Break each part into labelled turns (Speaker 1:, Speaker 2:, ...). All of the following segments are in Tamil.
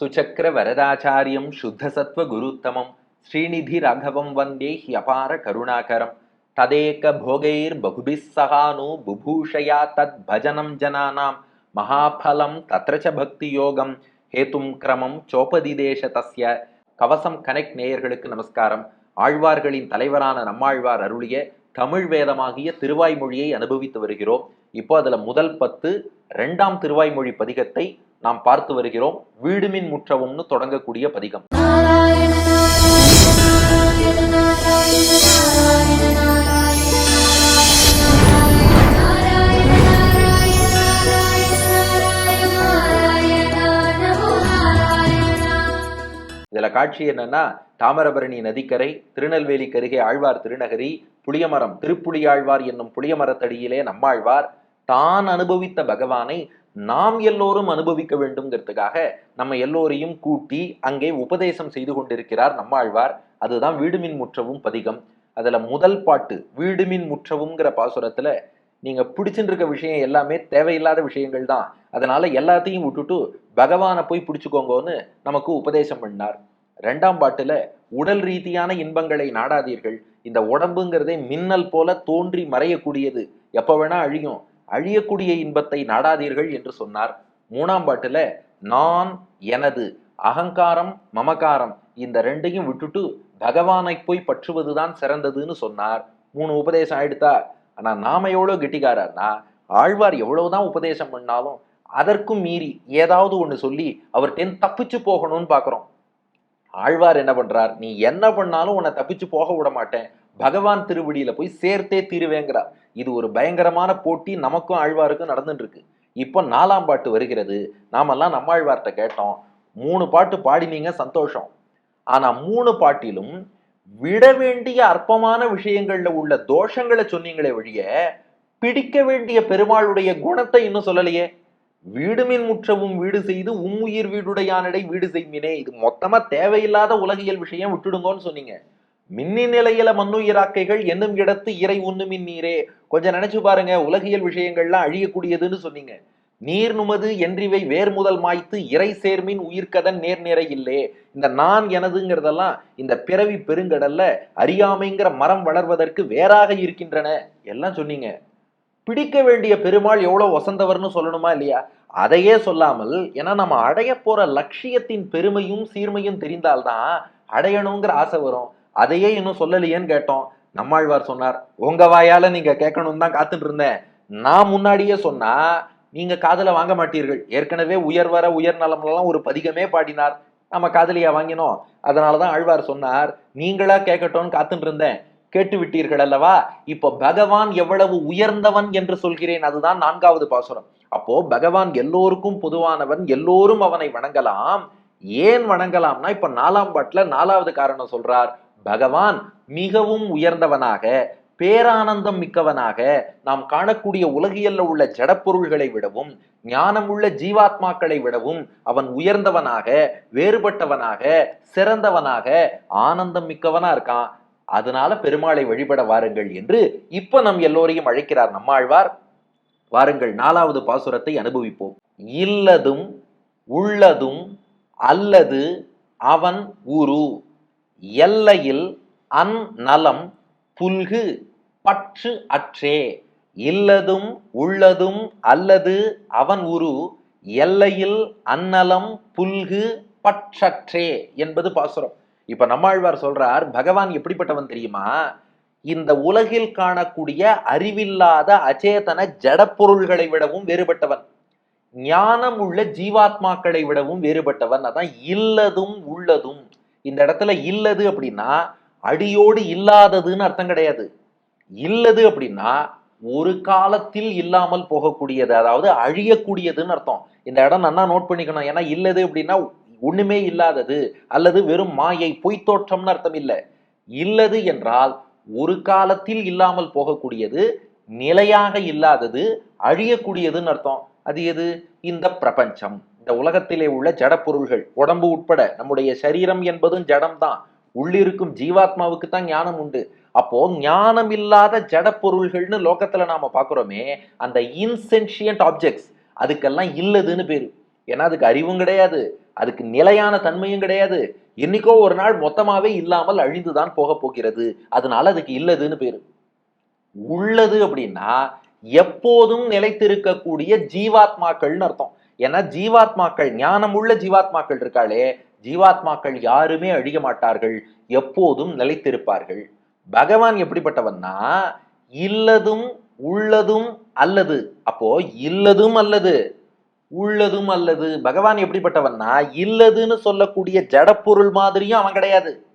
Speaker 1: சுச்சக்கர வரதாச்சாரியம் சுத்தசத்வ குருத்தமம் ஸ்ரீநிதி ராகவம் வந்தே ஹியபார கருணாகரம். ததேக போகைர் பகுபிஸ் சகானு புபூஷயா தத் பஜனம் ஜனானாம். மகாபலம் தத்ரச்ச பக்தி யோகம். ஹேதும் கிரமம் சோபதிதேச தஸ்ய. கவசம் கனெக்ட் நேயர்களுக்கு நமஸ்காரம். ஆழ்வார்களின் தலைவரான நம்மாழ்வார் அருளிய தமிழ் வேதமாகிய திருவாய்மொழியை அனுபவித்து வருகிறோம். இப்போ அதில் முதல் பத்து ரெண்டாம் திருவாய்மொழி பதிகத்தை நாம் பார்த்து வருகிறோம் வீடுமின் முற்றவும்னு தொடங்கக்கூடிய பதிகம். இதுல காட்சி என்னன்னா தாமிரபரணி நதிக்கரை திருநெல்வேலி கருகே ஆழ்வார் திருநகரி புளியமரம் திருப்புளியாழ்வார் என்னும் புளியமரத்தடியிலே நம்மாழ்வார் தான் அனுபவித்த பகவானை நாம் எல்லோரும் அனுபவிக்க வேண்டும்ங்கிறதுக்காக நம்ம எல்லோரையும் கூட்டி அங்கே உபதேசம் செய்து கொண்டிருக்கிறார் நம்மாழ்வார். அதுதான் வீடுமின் முற்றவும் பதிகம். அதில் முதல் பாட்டு வீடுமின் முற்றவும்ங்கிற பாசுரத்தில் நீங்கள் பிடிச்சிட்டு இருக்க விஷயம் எல்லாமே தேவையில்லாத விஷயங்கள் தான். அதனால் எல்லாத்தையும் விட்டுட்டு பகவானை போய் பிடிச்சிக்கோங்கன்னு நமக்கு உபதேசம் பண்ணார். ரெண்டாம் பாட்டில் உடல் ரீதியான இன்பங்களை நாடாதீர்கள். இந்த உடம்புங்கிறதே மின்னல் போல தோன்றி மறையக்கூடியது. எப்போ வேணா அழியும். அழியக்கூடிய இன்பத்தை நாடாதீர்கள் என்று சொன்னார். மூணாம் பாட்டுல நான் எனது அகங்காரம் மமகாரம் இந்த ரெண்டையும் விட்டுட்டு பகவானை போய் பற்றுவதுதான் சிறந்ததுன்னு சொன்னார். மூணு உபதேசம் ஆயிடுத்தா? ஆனா நாம எவ்வளவு கெட்டிக்காரர்னா ஆழ்வார் எவ்வளவுதான் உபதேசம் பண்ணாலும் அதற்கும் மீறி ஏதாவது ஒன்று சொல்லி அவர்கிட்ட தப்பிச்சு போகணும்னு பார்க்குறோம் ஆழ்வார் என்ன பண்றார் நீ என்ன பண்ணாலும் உன்னை தப்பிச்சு போக விட மாட்டேன். பகவான் திருவடியில போய் சேர்த்தே தீருவேங்கிறார். இது ஒரு பயங்கரமான போட்டி நமக்கும் ஆழ்வாருக்கும் நடந்துட்டு இருக்கு இப்போ நாலாம் பாட்டு வருகிறது. நாமெல்லாம் நம்மாழ்வார்கிட்ட கேட்டோம். மூணு பாட்டு பாடினீங்க சந்தோஷம். ஆனா மூணு பாட்டிலும் விட வேண்டிய அற்பமான விஷயங்கள்ல உள்ள தோஷங்களை சொன்னீங்களே வழிய பிடிக்க வேண்டிய பெருமாளுடைய குணத்தை இன்னும் சொல்லலையே. வீடுமின் முற்றவும் வீடு செய்து உம்முயிர் வீடுடையானடை வீடு செய்மினே இது மொத்தமா தேவையில்லாத உலகியல் விஷயம் விட்டுடுங்கன்னு சொன்னீங்க. மின்னி நிலையில மண்ணுயிராக்கைகள் என்னும் இடத்து இறை உண்ணுமின் நீரே. கொஞ்சம் நினைச்சு பாருங்க உலகியல் விஷயங்கள்லாம் அழியக்கூடியதுன்னு சொன்னீங்க. நீர் நுமது என்றிவை வேர் முதல் மாய்த்து இறை சேர்மின் உயிர்க்கதன் நேர் நிறை இல்லே. இந்த நான் எனதுங்கிறதெல்லாம் இந்த பிறவி பெருங்கடல்ல அறியாமைங்கிற மரம் வளர்வதற்கு வேறாக இருக்கின்றன. எல்லாம் சொன்னீங்க. பிடிக்க வேண்டிய பெருமாள் எவ்வளவு வசந்தவர்னு சொல்லணுமா இல்லையா? அதையே சொல்லாமல் ஏன்னா நம்ம அடைய போற லட்சியத்தின் பெருமையும் சீர்மையும் தெரிந்தால்தான் அடையணுங்கிற ஆசை வரும். அதையே இன்னும் சொல்லலையேன்னு கேட்டோம். நம்மாழ்வார் சொன்னார் உங்க வாயால நீங்க கேட்கணும்னு தான் காத்துட்டு இருந்தேன் நான் முன்னாடியே சொன்னா நீங்க காதலை வாங்க மாட்டீர்கள். ஏற்கனவே உயர் வர உயர் நலம்லாம் ஒரு பதிகமே பாடினார். நம்ம காதலியா வாங்கினோம். அதனாலதான் ஆழ்வார் சொன்னார் நீங்களா கேட்கட்டும்னு காத்துட்டு இருந்தேன் கேட்டு விட்டீர்கள் அல்லவா? இப்போ பகவான் எவ்வளவு உயர்ந்தவன் என்று சொல்கிறேன். அதுதான் நான்காவது பாசுரம். அப்போ பகவான் எல்லோருக்கும் பொதுவானவன் எல்லோரும் அவனை வணங்கலாம். ஏன் வணங்கலாம்னா இப்ப நாலாம் பாட்டுல நாலாவது காரணம் சொல்றார். பகவான் மிகவும் உயர்ந்தவனாக பேரானந்தம் மிக்கவனாக நாம் காணக்கூடிய உலகியல்ல உள்ள ஜடப்பொருள்களை விடவும் ஞானம் உள்ள ஜீவாத்மாக்களை விடவும் அவன் உயர்ந்தவனாக வேறுபட்டவனாக சிறந்தவனாக ஆனந்தம் மிக்கவனா இருக்கான். அதனால பெருமாளை வழிபட வாருங்கள் என்று இப்ப நம் எல்லோரையும் அழைக்கிறார் நம்மாழ்வார். வாருங்கள் நாலாவது பாசுரத்தை அனுபவிப்போம். இல்லதும் உள்ளதும் அல்லது அவன் உரு. எல்லையில் அந் நலம் புல்கு பற்று அற்றே. இல்லதும் உள்ளதும் அல்லது அவன் உரு எல்லையில் அந்நலம் புல்கு பற்றற்றே என்பது பாசுரம். இப்ப நம்மாழ்வார் சொல்றார் பகவான் எப்படிப்பட்டவன் தெரியுமா? இந்த உலகில் காணக்கூடிய அறிவில்லாத அச்சேதன ஜடப்பொருள்களை விடவும் வேறுபட்டவன். ஞானம் உள்ள ஜீவாத்மாக்களை விடவும் வேறுபட்டவன். அதான் இல்லதும் உள்ளதும். இந்த இடத்துல இல்லது அப்படின்னா அடியோடு இல்லாததுன்னு அர்த்தம் கிடையாது. இல்லது அப்படின்னா ஒரு காலத்தில் இல்லாமல் போகக்கூடியது அதாவது அழியக்கூடியதுன்னு அர்த்தம். இந்த இடம் நல்லா நோட் பண்ணிக்கணும். ஏன்னா இல்லது அப்படின்னா ஒண்ணுமே இல்லாதது அல்லது வெறும் மாயை பொய்த்தோற்றம்னு அர்த்தம் இல்லை. இல்லது என்றால் ஒரு காலத்தில் இல்லாமல் போகக்கூடியது நிலையாக இல்லாதது அழியக்கூடியதுன்னு அர்த்தம். அது எது? இந்த பிரபஞ்சம். இந்த உலகத்திலே உள்ள ஜடப்பொருள்கள் உடம்பு உட்பட நம்முடைய சரீரம் என்பதும் ஜடம்தான். உள்ளிருக்கும் ஜீவாத்மாவுக்கு தான் ஞானம் உண்டு. அப்போ ஞானம் இல்லாத ஜடப்பொருள்கள்னு லோகத்துல நாம பாக்குறோமே அந்த இன்சென்ஷியன்ட் ஆப்ஜெக்ட்ஸ் அதுக்கெல்லாம் இல்லதுன்னு பேரு. ஏன்னா அதுக்கு அறிவும் கிடையாது அதுக்கு நிலையான தன்மையும் கிடையாது. என்னைக்கோ ஒரு நாள் மொத்தமாவே இல்லாமல் அழிந்துதான் போக போகிறது. அதனால அதுக்கு இல்லதுன்னு பேரு. உள்ளது அப்படின்னா எப்போதும் நிலைத்திருக்கக்கூடிய ஜீவாத்மாக்கள்னு அர்த்தம். ஏன்னா ஜீவாத்மாக்கள் ஞானம் உள்ள ஜீவாத்மாக்கள் இருக்காளே ஜீவாத்மாக்கள் யாருமே அழிய மாட்டார்கள் எப்போதும் நிலைத்திருப்பார்கள். பகவான் எப்படிப்பட்டவன்னா இல்லதும் உள்ளதும் அல்லது. அப்போ இல்லதும் அல்லது. உள்ளதும் அல்லது. பகவான் எப்படிப்பட்டவன்னா இல்லதுன்னு சொல்லக்கூடிய ஜடப்பொருள் மாதிரியும் அவன் கிடையாது.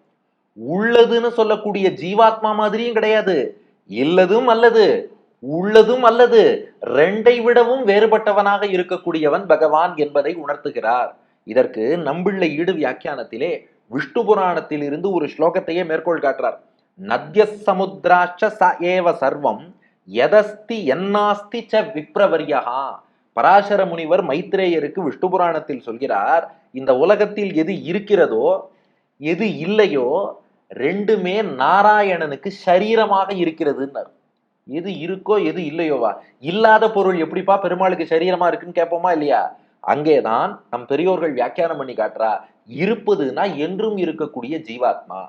Speaker 1: உள்ளதுன்னு சொல்லக்கூடிய ஜீவாத்மா மாதிரியும் கிடையாது. இல்லதும் அல்லது. உள்ளதும் அல்லது ரெண்டை விடவும் வேறுபட்டவனாக இருக்கக்கூடியவன் பகவான் என்பதை உணர்த்துகிறார். இதற்கு நம்பிள்ளை ஈடு வியாக்கியானத்திலே விஷ்ணு புராணத்தில் இருந்து ஒரு ஸ்லோகத்தையே மேற்கோள் காட்டுறார். நத்ய சமுத்ராச்ச ச ஏவ சர்வம் எதஸ்தி என்னாஸ்தி ச விப்ரவரியகா பராசர முனிவர் மைத்ரேயருக்கு விஷ்ணு புராணத்தில் சொல்கிறார் இந்த உலகத்தில் எது இருக்கிறதோ எது இல்லையோ ரெண்டுமே நாராயணனுக்கு சரீரமாக இருக்கிறதுன்னார். எது இருக்கோ எது இல்லையோவா? இல்லாத பொருள் எப்படிப்பா பெருமாளுக்கு சரீரமா இருக்குன்னு கேட்போமா இல்லையா? அங்கேதான் நம் பெரியோர்கள் வியாக்கியானம் பண்ணி காட்டுறா இருப்பதுன்னா என்றும் இருக்கக்கூடிய ஜீவாத்மா.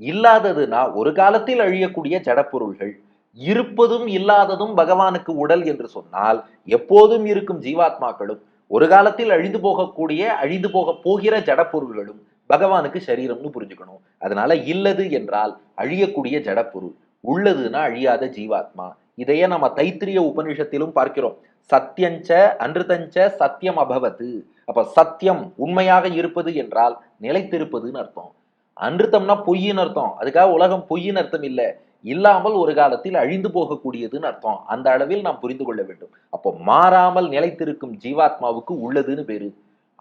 Speaker 1: இல்லாததுன்னா ஒரு காலத்தில் அழியக்கூடிய ஜடப்பொருள்கள். இருப்பதும் இல்லாததும் பகவானுக்கு உடல் என்று சொன்னால் எப்போதும் இருக்கும் ஜீவாத்மாக்களும் ஒரு காலத்தில் அழிந்து போகக்கூடிய அழிந்து போக போகிற ஜடப்பொருள்களும் பகவானுக்கு சரீரம்னு புரிஞ்சுக்கணும். அதனால இல்லது என்றால் அழியக்கூடிய ஜடப்பொருள். உள்ளதுன்னா அழியாத ஜீவாத்மா. இதையே நம்ம தைத்திரிய உபனிஷத்திலும் பார்க்கிறோம். சத்தியஞ்ச அன்றுதஞ்ச சத்தியம் அபவத்து. அப்ப சத்தியம் உண்மையாக இருப்பது என்றால் நிலைத்திருப்பதுன்னு அர்த்தம். அன்றுத்தம்னா பொய்ன்னு அர்த்தம். அதுக்காக உலகம் பொய்ன்னு அர்த்தம் இல்லை. இல்லாமல் ஒரு காலத்தில் அழிந்து போகக்கூடியதுன்னு அர்த்தம். அந்த அளவில் நாம் புரிந்து கொள்ள வேண்டும். அப்போ மாறாமல் நிலைத்திருக்கும் ஜீவாத்மாவுக்கு உள்ளதுன்னு பேரு.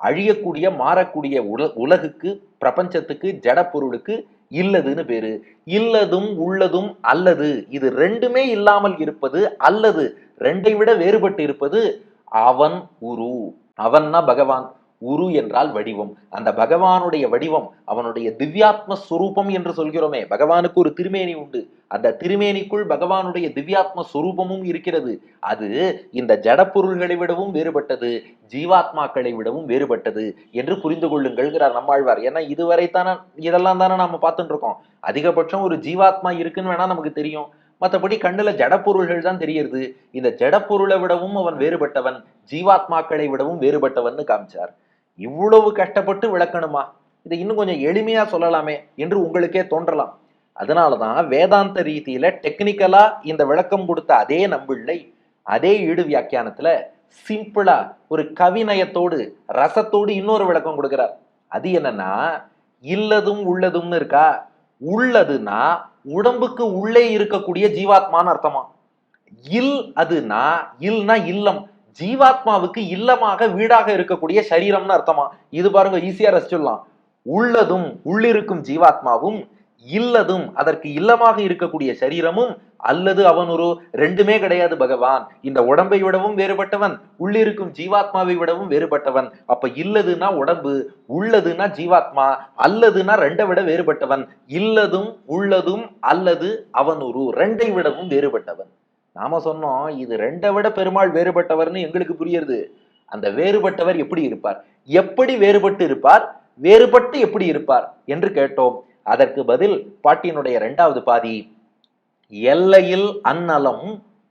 Speaker 1: அழியக்கூடிய மாறக்கூடிய உல உலகுக்கு பிரபஞ்சத்துக்கு ஜடப்பொருளுக்கு இல்லதுன்னு பேரு. இல்லதும் உள்ளதும் அல்லது. இது ரெண்டுமே இல்லாமல் இருப்பது அல்லது. ரெண்டை விட வேறுபட்டு இருப்பது அவன் உரு. அவன்னா பகவான். உரு என்றால் வடிவம். அந்த பகவானுடைய வடிவம் அவனுடைய திவ்யாத்ம ஸ்வரூபம் என்று சொல்கிறோமே. பகவானுக்கு ஒரு திருமேனி உண்டு. அந்த திருமேனிக்குள் பகவானுடைய திவ்யாத்ம ஸ்வரூபமும் இருக்கிறது. அது இந்த ஜடப்பொருள்களை விடவும் வேறுபட்டது ஜீவாத்மாக்களை விடவும் வேறுபட்டது என்று புரிந்து கொள்ளுங்கள்ங்கிறார் நம்மாழ்வார். ஏன்னா இதுவரை தானே இதெல்லாம் தானே நாம பார்த்துட்டு இருக்கோம் அதிகபட்சம் ஒரு ஜீவாத்மா இருக்குன்னு வேணா நமக்கு தெரியும். மற்றபடி கண்ணுல ஜடப்பொருள்கள் தான் தெரியுது இந்த ஜடப்பொருளை விடவும் அவன் வேறுபட்டவன் ஜீவாத்மாக்களை விடவும் வேறுபட்டவன் காமிச்சார். இவ்வளவு கஷ்டப்பட்டு விளக்கணுமா? இதை இன்னும் கொஞ்சம் எளிமையா சொல்லலாமே என்று உங்களுக்கே தோன்றலாம். அதனாலதான் வேதாந்த ரீதியில டெக்னிக்கலா இந்த விளக்கம் கொடுத்த அதே நம்பிள்ளை அதே ஈடு வியாக்கியானத்துல சிம்பிளா ஒரு கவிநயத்தோடு ரசத்தோடு இன்னொரு விளக்கம் கொடுக்கிறார். அது என்னன்னா இல்லதும் உள்ளதும்னு இருக்கா? உள்ளதுன்னா உடம்புக்கு உள்ளே இருக்கக்கூடிய ஜீவாத்மான்னு அர்த்தமா? இல் அதுனா இல்னா இல்லம். ஜீவாத்மாவுக்கு இல்லமாக வீடாக இருக்கக்கூடிய சரீரம்னு அர்த்தமா? இது பாருங்க ஈஸியா ரசிச்சிடலாம். உள்ளதும் உள்ளிருக்கும் ஜீவாத்மாவும் இல்லதும் அதற்கு இல்லமாக இருக்கக்கூடிய சரீரமும் அல்லது அவன் ஒரு ரெண்டுமே கிடையாது பகவான். இந்த உடம்பை விடவும் வேறுபட்டவன் உள்ளிருக்கும் ஜீவாத்மாவை விடவும் வேறுபட்டவன். அப்ப இல்லதுன்னா உடம்பு உள்ளதுன்னா ஜீவாத்மா அல்லதுன்னா ரெண்டை விட வேறுபட்டவன். இல்லதும் உள்ளதும் அல்லது அவன் ஒரு ரெண்டை விடவும் வேறுபட்டவன். நாம சொன்னோம் இது ரெண்டை விட பெருமாள் வேறுபட்டவர்னு எங்களுக்கு புரியுது அந்த வேறுபட்டவர் எப்படி இருப்பார்? எப்படி வேறுபட்டு இருப்பார்? வேறுபட்டு எப்படி இருப்பார்? என்று கேட்டோம். அதற்கு பதில் பாட்டியினுடைய இரண்டாவது பாதி எல்லையில் அந்நலம்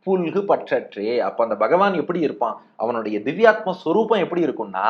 Speaker 1: புல்கு பற்றற்றே. அப்ப அந்த பகவான் எப்படி இருப்பான்? அவனுடைய திவ்யாத்ம ஸ்வரூபம் எப்படி இருக்கும்னா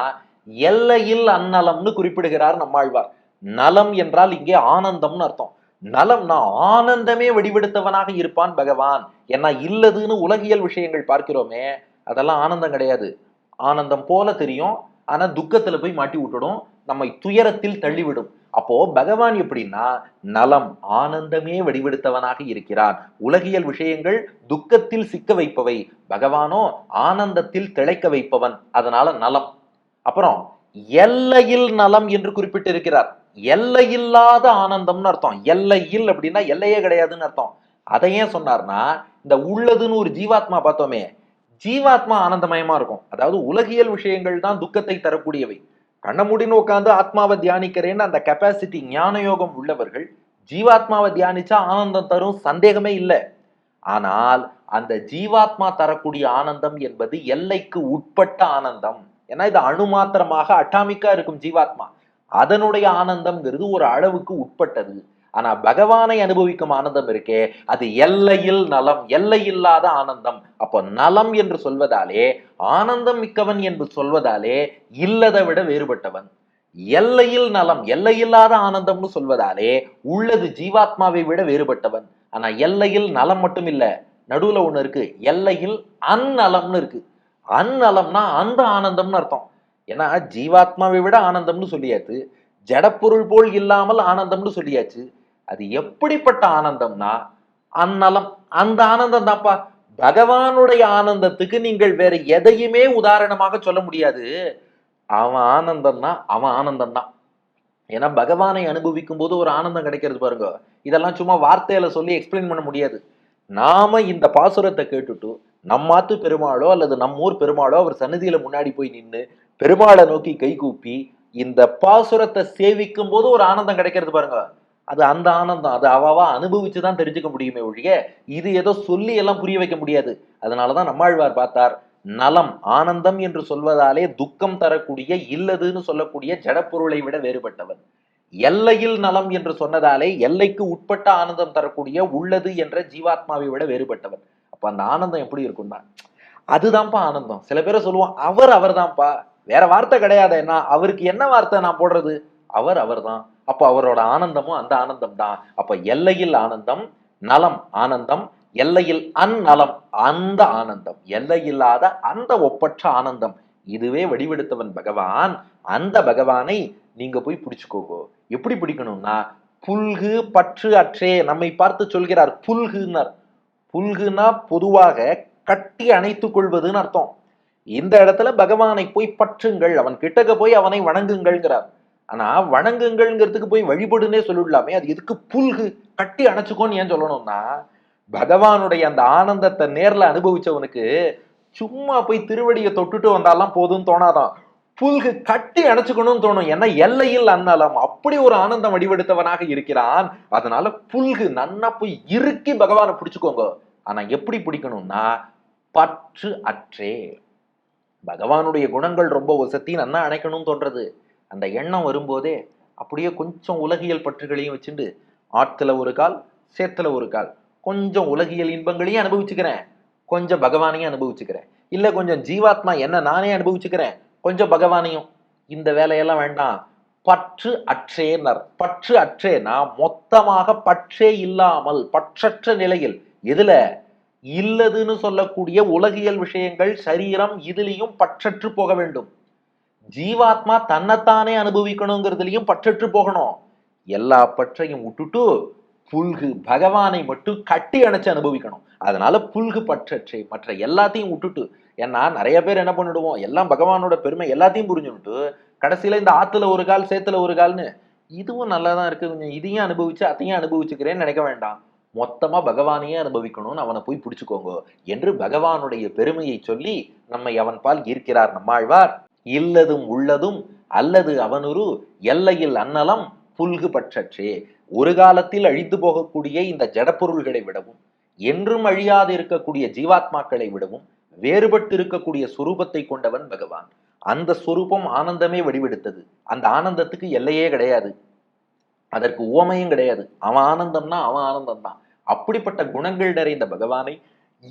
Speaker 1: எல்லையில் அந்நலம்னு குறிப்பிடுகிறார் நம்மாழ்வார். நலம் என்றால் இங்கே ஆனந்தம்னு அர்த்தம். நலம்னா ஆனந்தமே வடிவெடுத்தவனாக இருப்பான் பகவான். ஏன்னா இல்லதுன்னு உலகியல் விஷயங்கள் பார்க்கிறோமே அதெல்லாம் ஆனந்தம் கிடையாது. ஆனந்தம் போல தெரியும் ஆனா துக்கத்துல போய் மாட்டி விட்டுடும் நம்மை துயரத்தில் தள்ளிவிடும். அப்போ பகவான் எப்படின்னா நலம் ஆனந்தமே வடிவெடுத்தவனாக இருக்கிறான். உலகியல் விஷயங்கள் துக்கத்தில் சிக்க வைப்பவை. பகவானோ ஆனந்தத்தில் திளைக்க வைப்பவன். அதனால நலம். அப்புறம் எல்லையில் நலம் என்று குறிப்பிட்டிருக்கிறார். எல்லையில்லாத ஆனந்தம்னு அர்த்தம். எல்லையில் அப்படின்னா எல்லையே கிடையாதுன்னு அர்த்தம். அதை ஏன் சொன்னார்னா இந்த உள்ளதுன்னு ஒரு ஜீவாத்மா பார்த்தோமே ஜீவாத்மா ஆனந்தமயமா இருக்கும். அதாவது உலகியல் விஷயங்கள் தான் துக்கத்தை தரக்கூடியவை. கண்ண முடின்னு உட்காந்து ஆத்மாவை தியானிக்கிறேன்னு அந்த கெப்பாசிட்டி ஞான யோகம் உள்ளவர்கள் ஜீவாத்மாவை தியானிச்சா ஆனந்தம் தரும் சந்தேகமே இல்லை. ஆனால் அந்த ஜீவாத்மா தரக்கூடிய ஆனந்தம் என்பது எல்லைக்கு உட்பட்ட ஆனந்தம். ஏன்னா இது அணுமாத்திரமாக அட்டாமிக்கா இருக்கும் ஜீவாத்மா. அதனுடைய ஆனந்தம்ங்கிறது ஒரு அளவுக்கு உட்பட்டது. ஆனா பகவானை அனுபவிக்கும் ஆனந்தம் இருக்கே அது எல்லையில் நலம் எல்லையில்லாத ஆனந்தம். அப்போ நலம் என்று சொல்வதாலே ஆனந்தம் மிக்கவன் என்று சொல்வதாலே இல்லதை விட வேறுபட்டவன். எல்லையில் நலம் எல்லையில்லாத ஆனந்தம்னு சொல்வதாலே உள்ளது ஜீவாத்மாவை விட வேறுபட்டவன். ஆனா எல்லையில் நலம் மட்டும் இல்ல நடுவுல ஒண்ணு இருக்கு. எல்லையில் அந்நலம்னு இருக்கு. அந்நலம்னா அந்த ஆனந்தம்னு அர்த்தம். ஏன்னா ஜீவாத்மாவை விட ஆனந்தம்னு சொல்லியாச்சு. ஜடப்பொருள் போல் இல்லாமல் ஆனந்தம்னு சொல்லியாச்சு. அது எப்படிப்பட்ட ஆனந்தம்னா அந்நலம் அந்த ஆனந்தம் தான்ப்பா. பகவானுடைய ஆனந்தத்துக்கு நீங்கள் வேற எதையுமே உதாரணமாக சொல்ல முடியாது. அவன் ஆனந்தம்னா அவன் ஆனந்தம் தான். ஏன்னா பகவானை அனுபவிக்கும் போது ஒரு ஆனந்தம் கிடைக்கிறது பாருங்க. இதெல்லாம் சும்மா வார்த்தையில சொல்லி எக்ஸ்பிளைன் பண்ண முடியாது. நாம இந்த பாசுரத்தை கேட்டுட்டு நம்மாத்து பெருமாளோ அல்லது நம்ம ஊர் பெருமாளோ அவர் சன்னதியில முன்னாடி போய் நின்று பெருமாளை நோக்கி கை கூப்பி இந்த பாசுரத்தை சேவிக்கும் போது ஒரு ஆனந்தம் கிடைக்கிறது பாருங்க. அது அந்த ஆனந்தம். அது அவாவா அனுபவிச்சு தான் தெரிஞ்சுக்க முடியுமே ஒழிய இது ஏதோ சொல்லி எல்லாம் புரிய வைக்க முடியாது. அதனாலதான் நம்மாழ்வார் பார்த்தார் நலம் ஆனந்தம் என்று சொல்வதாலே துக்கம் தரக்கூடிய இல்லதுன்னு சொல்லக்கூடிய ஜடப்பொருளை விட வேறுபட்டவன். எல்லையில் நலம் என்று சொன்னதாலே எல்லைக்கு உட்பட்ட ஆனந்தம் தரக்கூடிய உள்ளது என்ற ஜீவாத்மாவை விட வேறுபட்டவன். அப்ப அந்த ஆனந்தம் எப்படி இருக்கும்னா அதுதான்ப்பா ஆனந்தம். சில பேரை சொல்லுவான் அவர் அவர்தான்ப்பா. வேற வார்த்தை கிடையாது. என்ன? அவருக்கு என்ன வார்த்தை நான் போடுறது? அவர் அவர்தான். அப்போ அவரோட ஆனந்தமும் அந்த ஆனந்தம் தான் அப்போ எல்லையில் ஆனந்தம் நலம் ஆனந்தம் எல்லையில் அந்நலம் அந்த ஆனந்தம். எல்லையில்லாத அந்த ஒப்பற்ற ஆனந்தம். இதுவே வடிவெடுத்தவன் பகவான். அந்த பகவானை நீங்க போய் பிடிச்சுக்கோங்க. எப்படி பிடிக்கணும்னா புல்கு பற்று அற்றே நம்மை பார்த்து சொல்கிறார். புல்குன்னார். புல்குனா பொதுவாக கட்டி அணைத்துக் கொள்வதுன்னு அர்த்தம். இந்த இடத்துல பகவானை போய் பற்றுங்கள் அவன் கிட்டக்க போய் அவனை வணங்குங்கள்ங்கிறார். ஆனா வணங்குங்கள்ங்கிறதுக்கு போய் வழிபடுன்னே சொல்லிடலாமே அது எதுக்கு புல்கு கட்டி அணைச்சுக்கோன்னு ஏன் சொல்லணும்னா பகவானுடைய அந்த ஆனந்தத்தை நேர்ல அனுபவிச்சவனுக்கு சும்மா போய் திருவடியை தொட்டுட்டு வந்தாலாம் போதும்னு தோணாதான். புல்கு கட்டி அணைச்சுக்கணும்னு தோணும். ஏன்னா எல்லையில் அன்னலம் அப்படி ஒரு ஆனந்தம் வடிவெடுத்தவனாக இருக்கிறான். அதனால புல்கு நன்னா போய் இறுக்கி பகவானை பிடிச்சுக்கோங்க. ஆனா எப்படி பிடிக்கணும்னா பற்று அற்றே. பகவானுடைய குணங்கள் ரொம்ப ஒசத்தின்னு அண்ணா அணைக்கணும்னு தோன்றது. அந்த எண்ணம் வரும்போதே அப்படியே கொஞ்சம் உலகியல் பற்றுகளையும் வச்சுண்டு ஆற்றுல ஒரு கால் சேத்துல ஒரு கால். கொஞ்சம் உலகியல் இன்பங்களையும் அனுபவிச்சுக்கிறேன். கொஞ்சம் பகவானையும் அனுபவிச்சுக்கிறேன். இல்லை கொஞ்சம் ஜீவாத்மா என்ன நானே அனுபவிச்சுக்கிறேன். கொஞ்சம் பகவானையும். இந்த வேலையெல்லாம் வேண்டாம். பற்று அற்றேனர் பற்று அற்றே. நான் மொத்தமாக பற்றே இல்லாமல் பற்றற்ற நிலையில். எதுல? இல்லதுன்னு சொல்லக்கூடிய உலகியல் விஷயங்கள் சரீரம் இதுலேயும் பற்றற்று போக வேண்டும். ஜீவாத்மா தன்னைத்தானே அனுபவிக்கணுங்கிறதுலையும் பற்றற்று போகணும். எல்லா பற்றையும் விட்டுட்டு புல்கு பகவானை மட்டும் கட்டி அணைச்சு அனுபவிக்கணும். அதனால புல்கு பற்றற்றை மற்ற எல்லாத்தையும் விட்டுட்டு ஏன்னா நிறைய பேர் என்ன பண்ணிடுவோம் எல்லாம் பகவானோட பெருமை எல்லாத்தையும் புரிஞ்சுட்டு கடைசியில இந்த ஆத்துல ஒரு கால் சேத்துல ஒரு கால்னு இதுவும் நல்லா தான் இருக்கு கொஞ்சம் இதையும் அனுபவிச்சு அதையும் அனுபவிச்சுக்கிறேன்னு நினைக்க வேண்டாம். மொத்தமாக பகவானையே அனுபவிக்கணும்னு அவனை போய் பிடிச்சுக்கோங்க என்று பகவானுடைய பெருமையை சொல்லி நம்மை அவன் பால் ஈர்க்கிறார் நம்மாழ்வார். இல்லதும் உள்ளதும் அல்லது அவனுரு எல்லையில் அன்னலம் புல்கு பற்றற்றே. ஒரு காலத்தில் அழிந்து போகக்கூடிய இந்த ஜடப்பொருள்களை விடவும் என்றும் அழியாது இருக்கக்கூடிய ஜீவாத்மாக்களை விடவும் வேறுபட்டு இருக்கக்கூடிய சுரூபத்தை கொண்டவன் பகவான். அந்த சுரூபம் ஆனந்தமே வடிவெடுத்தது. அந்த ஆனந்தத்துக்கு எல்லையே கிடையாது. அதற்கு உவமையும் கிடையாது. அவன் ஆனந்தம்னா அவன் ஆனந்தம் தான் அப்படிப்பட்ட குணங்கள் நிறைந்த பகவானை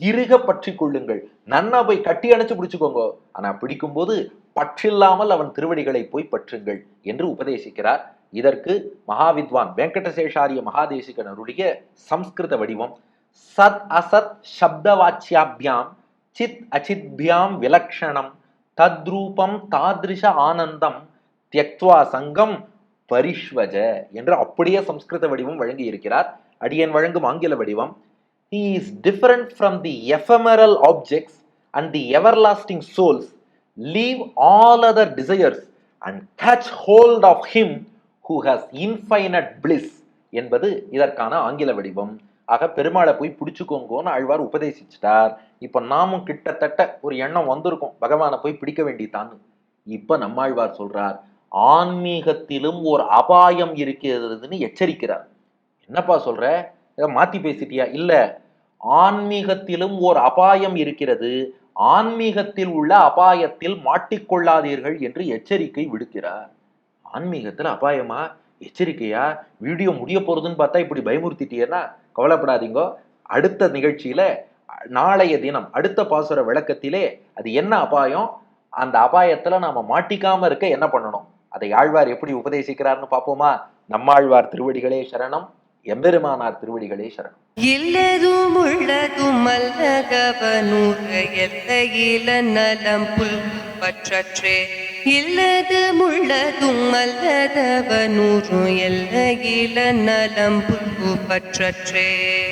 Speaker 1: இருக பற்றி கொள்ளுங்கள். நன்னா போய் கட்டி அணைச்சு பிடிச்சுக்கோங்க. ஆனா பிடிக்கும்போது பற்றில்லாமல் அவன் திருவடிகளை போய் பற்றுங்கள் என்று உபதேசிக்கிறார். இதற்கு மகாவித்வான் வெங்கடசேஷாரிய மகாதேசிகனருடைய சம்ஸ்கிருத வடிவம். சத் அசத் சப்தவாச்சியாபியாம் சித் அச்சித்பியாம் விலக்ஷணம் தத்ரூபம் தாதிருஷ ஆனந்தம் தியக்துவா சங்கம் பரிஷ்வஜ என்று அப்படியே சம்ஸ்கிருத வடிவம் வழங்கி இருக்கிறார். அடியன் வழங்கும் ஆங்கில வடிவம். He is from the the objects and the the everlasting souls leave all other desires and catch hold of him who has infinite bliss என்பது இதற்கான ஆங்கில வடிவம். ஆக பெருமாளை போய் பிடிச்சுக்கோங்கன்னு ஆழ்வார் உபதேசிச்சிட்டார். இப்போ நாமும் கிட்டத்தட்ட ஒரு எண்ணம் வந்திருக்கும். பகவானை போய் பிடிக்க வேண்டித்தான்னு இப்போ நம்மாழ்வார் சொல்றார் ஆன்மீகத்திலும் ஒரு அபாயம் இருக்கிறதுன்னு எச்சரிக்கிறார். என்னப்பா சொல்ற? ஏதோ மாத்தி பேசிட்டியா? இல்ல. ஆன்மீகத்திலும் ஒரு அபாயம் இருக்கிறது. ஆன்மீகத்தில் உள்ள அபாயத்தில் மாட்டிக்கொள்ளாதீர்கள் என்று எச்சரிக்கை விடுக்கிறார். ஆன்மீகத்துல அபாயமா? எச்சரிக்கையா? வீடியோ முடிய போறதுன்னு பார்த்தா இப்படி பயமுறுத்திட்டீங்கன்னா கவலைப்படாதீங்கோ. அடுத்த நிகழ்ச்சியில நாளைய தினம் அடுத்த பாசுர விளக்கத்திலே அது என்ன அபாயம்? அந்த அபாயத்துல நாம மாட்டிக்காம இருக்க என்ன பண்ணணும்? அதை ஆழ்வார் எப்படி உபதேசிக்கிறார்னு பார்ப்போமா? நம்மாழ்வார் திருவடிகளே சரணம் எம்பெருமானார் திருவடிகளே சரணம்.
Speaker 2: இல்லதும் உள்ளதும் அல்லகவனூர எல்லையில நலம் புல் பற்றற்றே. இல்லது முள்ளதும் அல்லதவனூறு எல்லையில நலம் புல் பற்றற்றே.